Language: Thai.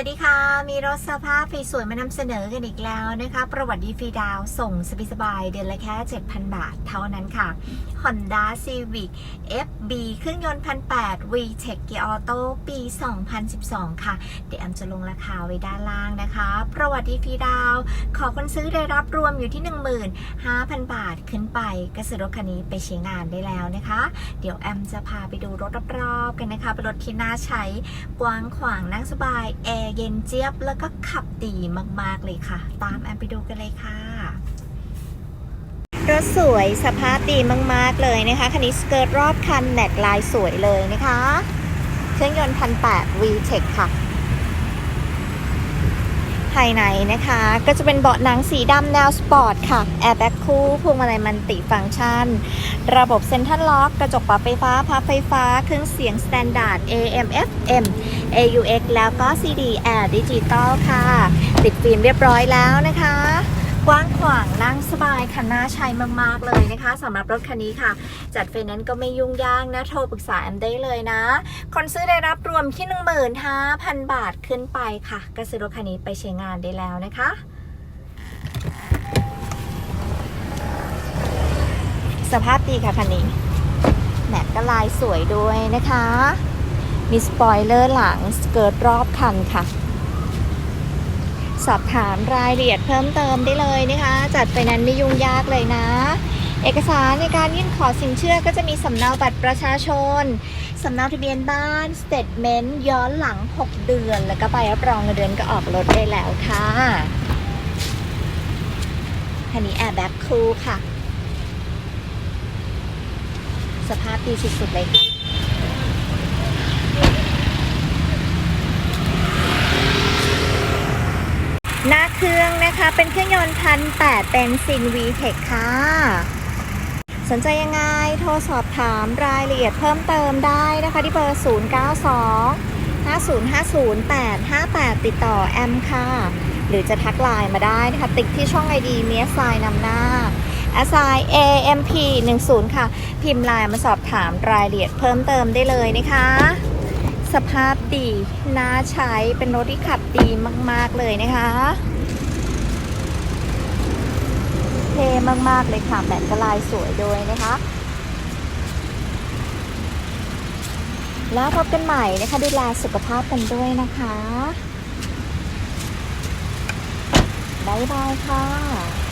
วัสดีค่ะ มีรถสภาพสวยๆมานำเสนอกันอีกแล้วนะคะ ประวัติดีฟรีดาวส่งสบายๆเดือนละแค่ 7,000 บาทเท่านั้นค่ะ Honda Civic FB เครื่องยนต์1,800 VTEC Gear Auto ปี 2012 ค่ะ เดี๋ยวแอมจะลงราคาไว้ด้านล่างนะคะ ประวัติดีฟรีดาว ขอคนซื้อได้รับรวมอยู่ที่ 15,000 บาทขึ้นไปก็ซื้อรถคันนี้ไปใช้งานได้แล้วนะคะ เดี๋ยวแอมจะพาไปดูรถรอบๆกันนะคะ เป็นรถที่น่าใช้กว้างขวางนั่งสบายแอร์เย็นเจี๊ยบแล้วก็ขับดีมาก ๆ เลยค่ะ ตามแอมไปดูกันเลยค่ะ รถสวยสภาพดีมาก ๆ เลยนะคะ คันนี้สเกิร์ตรอบคันแม็กลายสวยเลยนะคะ เครื่องยนต์พันแปด VTEC ค่ะ ภายในนะคะ ก็จะเป็นเบาะหนังสีดำแนวสปอร์ตค่ะ แอร์แบ็คคู่พวงมาลัยมันติฟังก์ชัน ระบบเซ็นทรัลล็อก กระจกปรับไฟฟ้าพับไฟฟ้า เครื่องเสียงสแตนดาร์ด AM FM AUX แล้วก็ CD Air ดิจิตอลค่ะ ติดฟิล์มเรียบร้อยแล้วนะคะ กว้างขวางนั่งสบายค่ะน่าใช้มาก ๆ เลยนะคะสำหรับรถคันนี้ค่ะ จัดไฟแนนซ์ก็ไม่ยุ่งยากนะ โทรปรึกษาแอมได้เลยนะ คนซื้อได้รับรวมที่ 15,000 บาทขึ้นไปค่ะ ก็ซื้อรถคันนี้ไปใช้งานได้แล้วนะคะสภาพดีค่ะคันนี้แม็กก็ลายสวยด้วยนะคะ มีสปอยเลอร์หลังสเกิร์ตรอบคันค่ะ สอบถามรายละเอียดเพิ่มเติมได้เลยนะคะ จัดไปนั้นไม่ยุ่งยากเลยนะ เอกสารในการยื่นขอสินเชื่อก็จะมีสำเนาบัตรประชาชนสำเนาทะเบียนบ้านสเตทเมนต์ย้อนหลัง 6 เดือน แล้วก็ใบรับรองเงินเดือนก็ออกรถได้แล้วค่ะคันนี้แอร์แบ็คคูลค่ะ สภาพดีสุดๆเลยค่ะ หน้าเครื่อง นะคะ เป็นเครื่องยนต์พันแปดเป็นซิน VTEC ค่ะ สนใจยังไง โทรสอบถามรายละเอียดเพิ่มเติมได้นะคะที่เบอร์ 092 5050 858 ติดต่อแอมค่ะ หรือจะทักไลน์มาได้นะคะ ติ๊กที่ช่อง ID เมียสายนำหน้า s i AMP 10ค่ะ พิมพ์ไลน์มาสอบถามรายละเอียดเพิ่มเติมได้เลยนะคะ สภาพดี น่าใช้เป็นรถที่ขับดีมาก ๆ เลยนะคะ เท่มาก ๆ เลยค่ะแบตก็ลายสวยด้วยนะคะ แล้วพบกันใหม่นะคะดูแลสุขภาพกันด้วยนะคะบ๊ายบายค่ะ